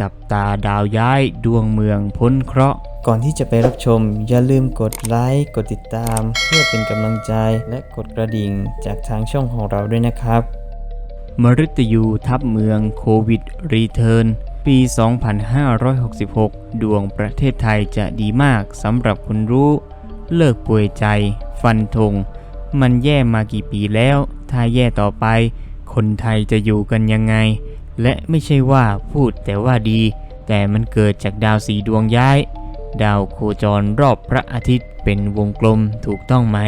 จับตาดาวย้ายดวงเมืองพ้นเคราะห์ ก่อนที่จะไปรับชม อย่าลืมกดไลค์กดติดตาม เพื่อเป็นกำลังใจและกดกระดิ่งจากทางช่องของเราด้วยนะครับ มฤตยูทับเมืองโควิดรีเทิร์นปี 2566 ดวงประเทศไทยจะดีมากสำหรับคุณรู้ เลิกป่วยใจ ฟันธงมันแย่มากี่ปีแล้ว ถ้าแย่ต่อไป คนไทยจะอยู่กันยังไง และไม่ใช่ว่าพูดแต่ว่าดี แต่มันเกิดจากดาวสีดวงย้าย ดาวโคจรรอบพระอาทิตย์เป็นวงกลมถูกต้องไหม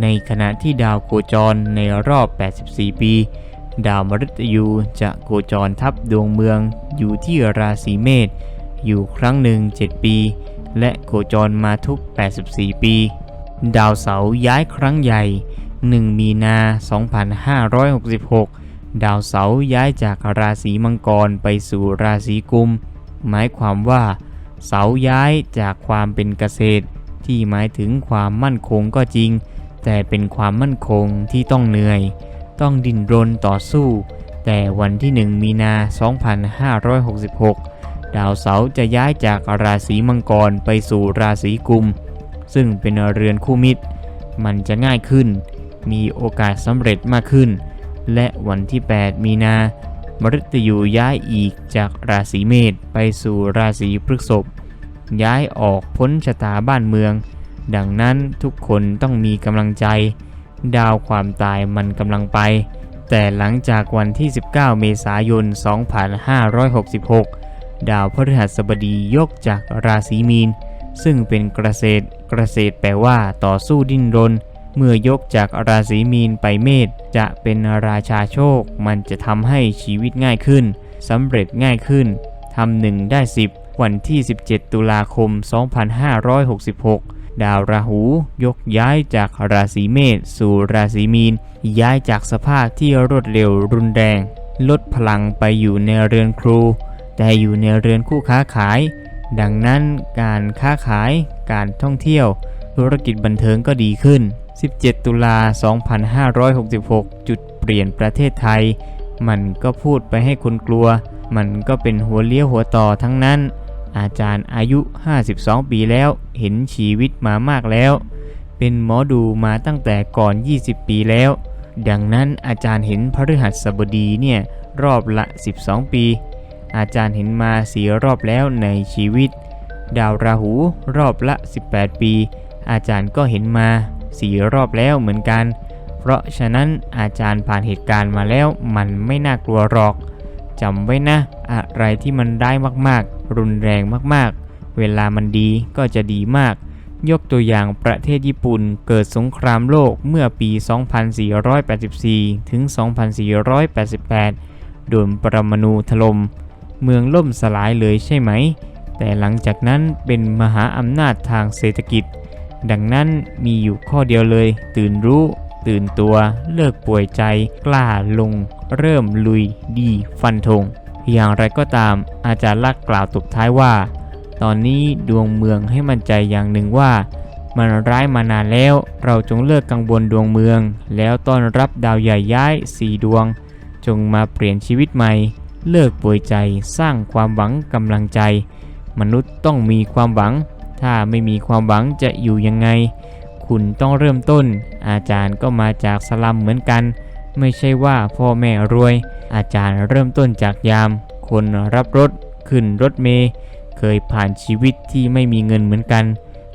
ในขณะที่ดาวโคจรในรอบ 84 ปี ดาวมฤตยูจะโคจรทับดวงเมืองอยู่ที่ราศีเมษอยู่ครั้งหนึ่ง 7 ปี และโคจรมาทุก 84 ปี ดาวเสาร์ย้ายครั้งใหญ่ 1 มีนา 2566 ดาวเสาร์ย้ายจากราศีมังกรไปสู่ราศีกุม หมายความว่า เสาย้ายจากความเป็นเกษตร ที่หมายถึงความมั่นคงก็จริง แต่เป็นความมั่นคงที่ต้องเหนื่อย ต้องดิ้นรนต่อสู้ แต่วันที่ 1 มีนา 2566 ดาวเสาร์จะย้ายจากราศีมังกรไปสู่ราศีกุม ซึ่งเป็นเรือนคู่มิตร มันจะง่ายขึ้น มีโอกาสสำเร็จมากขึ้น และวันที่ 8 มีนามฤตยูย้ายอีกจากราศีเมษไปสู่ราศีพฤษภย้ายออกพ้นชะตาบ้านเมือง ดังนั้นทุกคนต้องมีกำลังใจ ดาวความตายมันกำลังไป แต่หลังจากวันที่ 19 เมษายน 2566 ดาวพฤหัสบดียกจากราศีมีน ซึ่งเป็นเกษตร เกษตรแปลว่าต่อสู้ดิ้นรน เมื่อยกจากราศีมีนไปเมษจะเป็นราชาโชค มันจะทำให้ชีวิตง่ายขึ้นสำเร็จง่ายขึ้นทำหนึ่งได้ 10 วันที่ 17 ตุลาคม 2566 ดาวราหูยกย้ายจากราศีเมษสู่ราศีมีน ย้ายจากสภาพที่รวดเร็วรุนแรง ลดพลังไปอยู่ในเรือนครู แต่อยู่ในเรือนคู่ค้าขาย ดังนั้นการค้าขาย การท่องเที่ยว ธุรกิจบันเทิงก็ดีขึ้น 17 ตุลา 2566 จุดเปลี่ยนประเทศไทย มันก็พูดไปให้คนกลัว มันก็เป็นหัวเลี้ยวหัวต่อทั้งนั้น อาจารย์อายุ 52 ปีแล้ว เห็นชีวิตมามากแล้ว เป็นหมอดูมาตั้งแต่ก่อน 20 ปีแล้ว ดังนั้นอาจารย์เห็นพฤหัสบดีเนี่ยรอบละ 12 ปี อาจารย์เห็นมาสีรอบแล้วในชีวิต ดาวราหูรอบละ 18 ปี อาจารย์ก็เห็นมา สี่รอบแล้วเหมือนกัน เพราะฉะนั้นอาจารย์ผ่านเหตุการณ์มาแล้วมันไม่น่ากลัวหรอกจำไว้นะ อะไรที่มันได้มากๆ รุนแรงมากๆ เวลามันดีก็จะดีมาก ยกตัวอย่างประเทศญี่ปุ่นเกิดสงครามโลกเมื่อปี 2484 ถึง 2488 โดนปรมาณูถล่มเมืองล่มสลายเลยใช่ไหม แต่หลังจากนั้นเป็นมหาอำนาจทางเศรษฐกิจ ดังนั้นมีอยู่ข้อเดียวเลย ตื่นรู้ ตื่นตัว เลิกป่วยใจ กล้าลง เริ่มลุยดีฟันธงอย่างไรก็ตามอาจารย์ลักษ์กล่าวตบท้ายว่า ตอนนี้ดวงเมืองให้มั่นใจอย่างหนึ่งว่า มันร้ายมานานแล้ว เราจงเลิกกังวลดวงเมือง แล้วต้อนรับดาวใหญ่ย้ายสี่ดวง จงมาเปลี่ยนชีวิตใหม่ เลิกป่วยใจสร้างความหวังกำลังใจ มนุษย์ต้องมีความหวัง ถ้าไม่มีความหวังจะอยู่ยังไง คุณต้องเริ่มต้น อาจารย์ก็มาจากสลัมเหมือนกัน ไม่ใช่ว่าพ่อแม่รวย อาจารย์เริ่มต้นจากยาม คนรับรถ ขึ้นรถเมล์เคยผ่านชีวิตที่ไม่มีเงินเหมือนกัน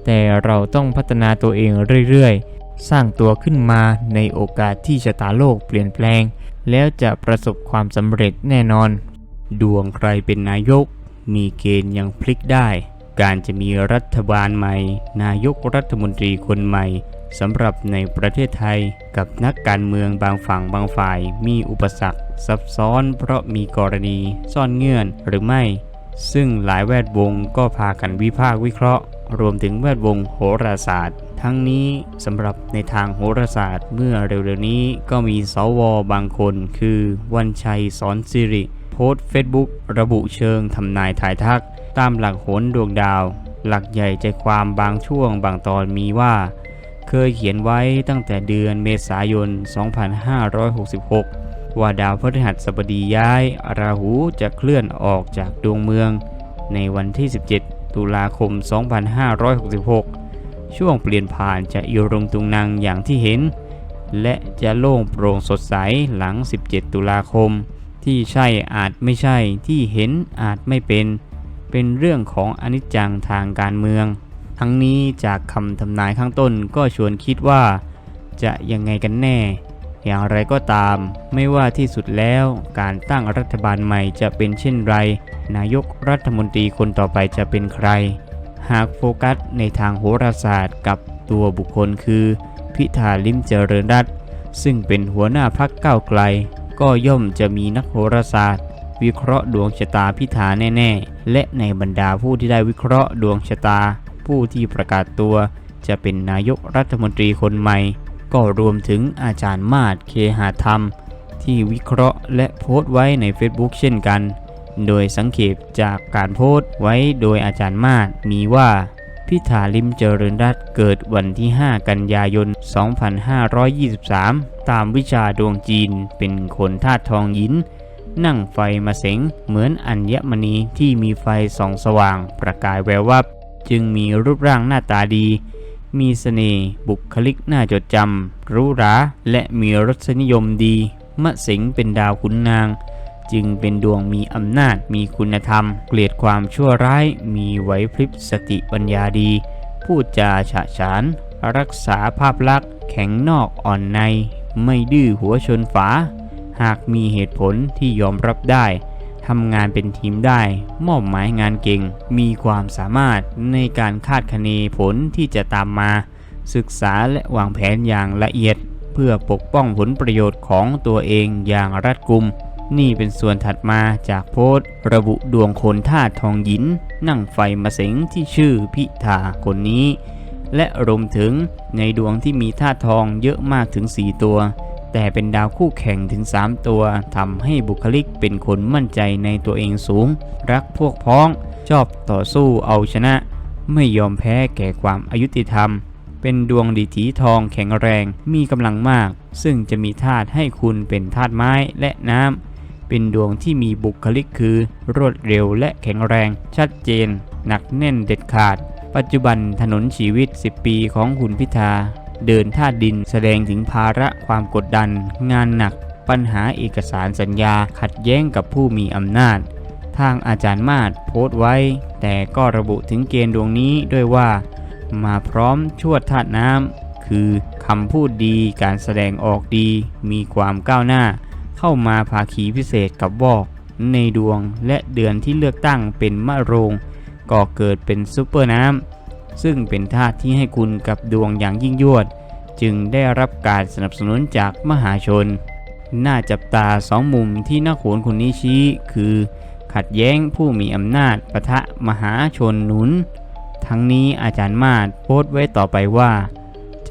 แต่เราต้องพัฒนาตัวเองเรื่อยๆ สร้างตัวขึ้นมาในโอกาสที่ชะตาโลกเปลี่ยนแปลง แล้วจะประสบความสำเร็จแน่นอน ดวงใครเป็นนายก มีเกณฑ์ยังพลิกได้ การจะมีรัฐบาลใหม่ นายกรัฐมนตรีคนใหม่สำหรับในประเทศไทยกับนักการเมืองบางฝั่งบางฝ่ายมีอุปสรรค ซับซ้อนเพราะมีกรณีซ่อนเงื่อนหรือไม่ ซึ่งหลายแวดวงก็พากันวิพากษ์วิเคราะห์ รวมถึงแวดวงโหราศาสตร์ ทั้งนี้สำหรับในทางโหราศาสตร์เมื่อเร็วๆนี้ก็มีสวบางคนคือวันชัยสอนสิริ โพสต์เฟซบุ๊กระบุเชิงทำนายทายทัก ตามหลักโหนดวงดาว หลักใหญ่ใจความบางช่วงบางตอนมีว่า เคยเขียนไว้ตั้งแต่เดือนเมษายน 2566 ว่าดาวพฤหัสบดีย้าย ราหูจะเคลื่อนออกจากดวงเมือง ในวันที่ 17 ตุลาคม 2566 ช่วงเปลี่ยนผ่านจะอีรุงตุงนางอย่างที่เห็น และจะโล่งโปร่งสดใสหลัง 17 ตุลาคม ที่ใช่อาจไม่ใช่ที่เห็นอาจไม่เป็น เป็นเรื่องของอนิจจังทางการเมือง ทั้งนี้จากคำทำนายข้างต้นก็ชวนคิดว่า จะยังไงกันแน่ อย่างไรก็ตาม ไม่ว่าที่สุดแล้วการตั้งรัฐบาลใหม่จะเป็นเช่นไร นายกรัฐมนตรีคนต่อไปจะเป็นใคร หากโฟกัสในทางโหราศาสตร์กับตัวบุคคลคือ พิธาลิมเจริญรัตน์ซึ่งเป็นหัวหน้าพักก้าวไกล ก็ย่อมจะมีนักโหราศาสตร์ วิเคราะห์ดวงชะตาพิธาแน่ ๆ และในบรรดาผู้ที่ได้วิเคราะห์ดวงชะตา ผู้ที่ประกาศตัว จะเป็นนายกรัฐมนตรีคนใหม่ ก็รวมถึงอาจารย์มาศเคหาธรรม ที่วิเคราะห์และโพสต์ไว้ใน Facebook เช่นกัน โดยสังเขปจากการโพสต์ไว้โดยอาจารย์มาศมีว่าพิธาลิมเจริญรัตเกิดวันที่ 5 กันยายน 2523 ตามวิชาดวงจีนเป็นคนธาตุทองหยิน นั่งไฟมาเสงเหมือนอัญมณีที่มีไฟส่องสว่าง ประกายแวววับ จึงมีรูปร่างหน้าตาดี มีเสน่ห์บุคลิกน่าจดจำรู้ราและมีรสนิยมดี มะเสงเป็นดาวขุนนาง จึงเป็นดวงมีอำนาจมีคุณธรรม เกลียดความชั่วร้าย มีไหวพริบสติปัญญาดี พูดจาฉะฉาน รักษาภาพลักษณ์ แข็งนอกอ่อนใน ไม่ดื้อหัวชนฝา หากมีเหตุผลที่ยอมรับได้ทำงานเป็นทีมได้ มอบหมายงานเก่ง มีความสามารถในการคาดคะเนผลที่จะตามมา ศึกษาและวางแผนอย่างละเอียด เพื่อปกป้องผลประโยชน์ของตัวเองอย่างรัดกุม นี่เป็นส่วนถัดมาจากโพสต์ ระบุดวงคนธาทองหยิน นั่งไฟมาเสงที่ชื่อพิธาคนนี้ และรวมถึงในดวงที่มีธาทองเยอะมากถึง 4 ตัว แต่เป็นดาวคู่แข่งถึง 3 ตัวทำให้บุคลิกเป็นคนมั่นใจในตัวเองสูง รักพวกพ้อง ชอบต่อสู้เอาชนะ ไม่ยอมแพ้แก่ความอายุติธรรม เป็นดวงดีถีทองแข็งแรงมีกำลังมาก ซึ่งจะมีธาตุให้คุณเป็นธาตุไม้และน้ำเป็นดวงที่มีบุคลิกคือ รวดเร็วและแข็งแรง ชัดเจน หนักแน่นเด็ดขาด ปัจจุบันถนนชีวิต 10 ปีของคุณพิธา เดินท่าดินแสดงถึงภาระความกดดัน งานหนัก ปัญหาเอกสารสัญญา ขัดแย้งกับผู้มีอำนาจ ทางอาจารย์มาศโพสต์ไว้ แต่ก็ระบุถึงเกณฑ์ดวงนี้ด้วยว่า มาพร้อมชวดธาตุน้ำคือคำพูดดีการแสดงออกดี มีความก้าวหน้า เข้ามาภาคีพิเศษกับวอกในดวงและเดือนที่เลือกตั้งเป็นมะโรงก่อเกิดเป็นซุปเปอร์น้ำ ซึ่งเป็นธาตุที่ให้คุณกับดวงอย่างยิ่งยวด จึงได้รับการสนับสนุนจากมหาชน น่าจับตาสองมุมที่นักโหนคนนี้ชี้ คือ ขัดแย้งผู้มีอำนาจปะทะมหาชนหนุน ทั้งนี้อาจารย์มาศโพสต์ไว้ต่อไปว่า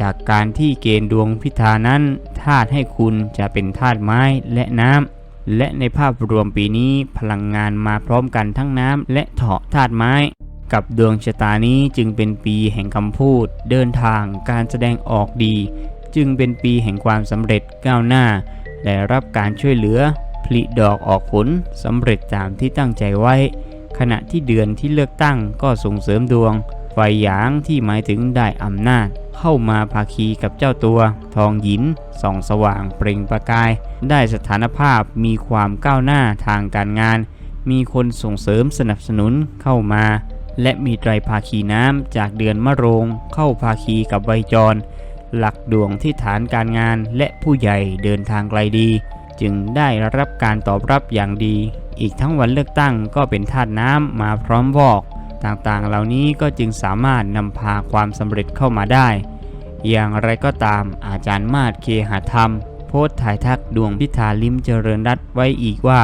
จากการที่เกณฑ์ดวงพิธานั้นธาตุให้คุณจะเป็นธาตุไม้และน้ำและในภาพรวมปีนี้พลังงานมาพร้อมกันทั้งน้ำและเถาะธาตุไม้ กับดวงชะตานี้จึงเป็นปีแห่งคำพูด เดินทางการแสดงออกดี จึงเป็นปีแห่งความสำเร็จก้าวหน้า ได้รับการช่วยเหลือ ผลิดอกออกผลสำเร็จตามที่ตั้งใจไว้ ขณะที่เดือนที่เลือกตั้งก็ส่งเสริมดวงไฟหยางที่หมายถึงได้อำนาจ เข้ามาภาคีกับเจ้าตัว ทองหยินส่องสว่างเปล่งประกาย ได้สถานภาพมีความก้าวหน้าทางการงาน มีคนส่งเสริมสนับสนุนเข้ามา และมีไตรภาคีน้ำจากเดือนมะโรง เข้าภาคีกับไวจร หลักดวงที่ฐานการงานและผู้ใหญ่เดินทางไกลดี จึงได้รับการตอบรับอย่างดี อีกทั้งวันเลือกตั้งก็เป็นธาตุน้ำมาพร้อมวอก ต่างๆ เหล่านี้ก็จึงสามารถนำพาความสำเร็จเข้ามาได้ อย่างไรก็ตามอาจารย์มาศเคหธรรม โพสต์ถ่ายทักดวงพิธาลิมเจริญรัตไว้อีกว่า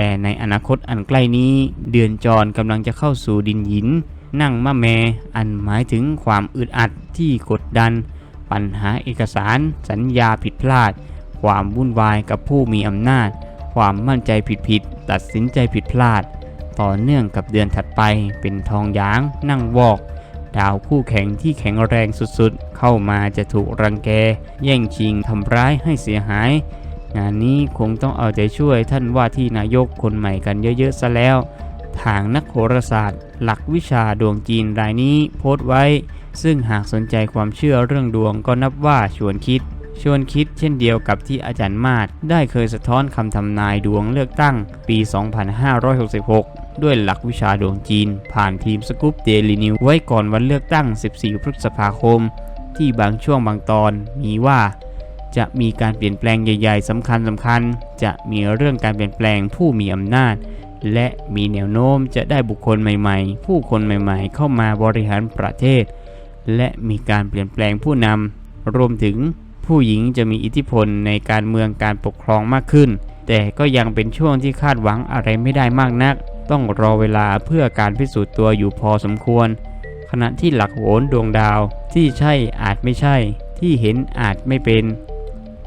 แต่ในอนาคตอันใกล้นี้ เดือนจรกำลังจะเข้าสู่ดินหิน นั่งมะแม อันหมายถึงความอึดอัดที่กดดัน ปัญหาเอกสาร สัญญาผิดพลาด ความวุ่นวายกับผู้มีอำนาจ ความมั่นใจผิดๆตัดสินใจผิดพลาด ต่อเนื่องกับเดือนถัดไปเป็นทองหยาง นั่งวอกดาวคู่แข่งที่แข็งแรงสุดๆ เข้ามาจะถูกรังแก แย่งชิงทำร้ายให้เสียหาย งานนี้คงต้องเอาใจช่วยท่านว่าที่นายกคนใหม่กันเยอะๆซะแล้ว ทางนักโหราศาสตร์ หลักวิชาดวงจีนรายนี้โพสต์ไว้ ซึ่งหากสนใจความเชื่อเรื่องดวงก็นับว่าชวนคิด ชวนคิดเช่นเดียวกับที่อาจารย์มาศได้เคยสะท้อนคำทำนายดวงเลือกตั้งปี 2566ด้วยหลักวิชาดวงจีน ผ่านทีมสกู๊ปเดลินิวไว้ก่อนวันเลือกตั้ง 14 พฤษภาคม ที่บางช่วงบางตอนมีว่า จะมีการเปลี่ยนแปลงใหญ่ ๆสำคัญสำคัญ จะมีเรื่องการเปลี่ยนแปลงผู้มีอำนาจ และมีแนวโน้มจะได้บุคคลใหม่ๆ ผู้คนใหม่ๆ เข้ามาบริหารประเทศ และมีการเปลี่ยนแปลงผู้นำรวมถึงผู้หญิงจะมีอิทธิพลในการเมืองการปกครองมากขึ้น แต่ก็ยังเป็นช่วงที่คาดหวังอะไรไม่ได้มากนัก ต้องรอเวลาเพื่อการพิสูจน์ตัวอยู่พอสมควร ขณะที่หลักโหนดวงดาวที่ใช่อาจไม่ใช่ ที่เห็นอาจไม่เป็น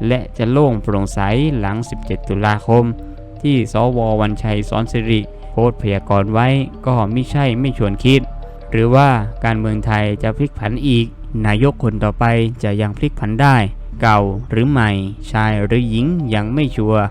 และจะโล่งโปร่งใสหลัง 17 ตุลาคม ที่สววันชัยสอนสิริโพสพยากรณ์ไว้ก็ไม่ใช่ไม่ชวนคิด หรือว่าการเมืองไทยจะพลิกผันอีก นายกคนต่อไปจะยังพลิกผันได้ เก่าหรือใหม่ ชายหรือหญิงยังไม่ชัวร์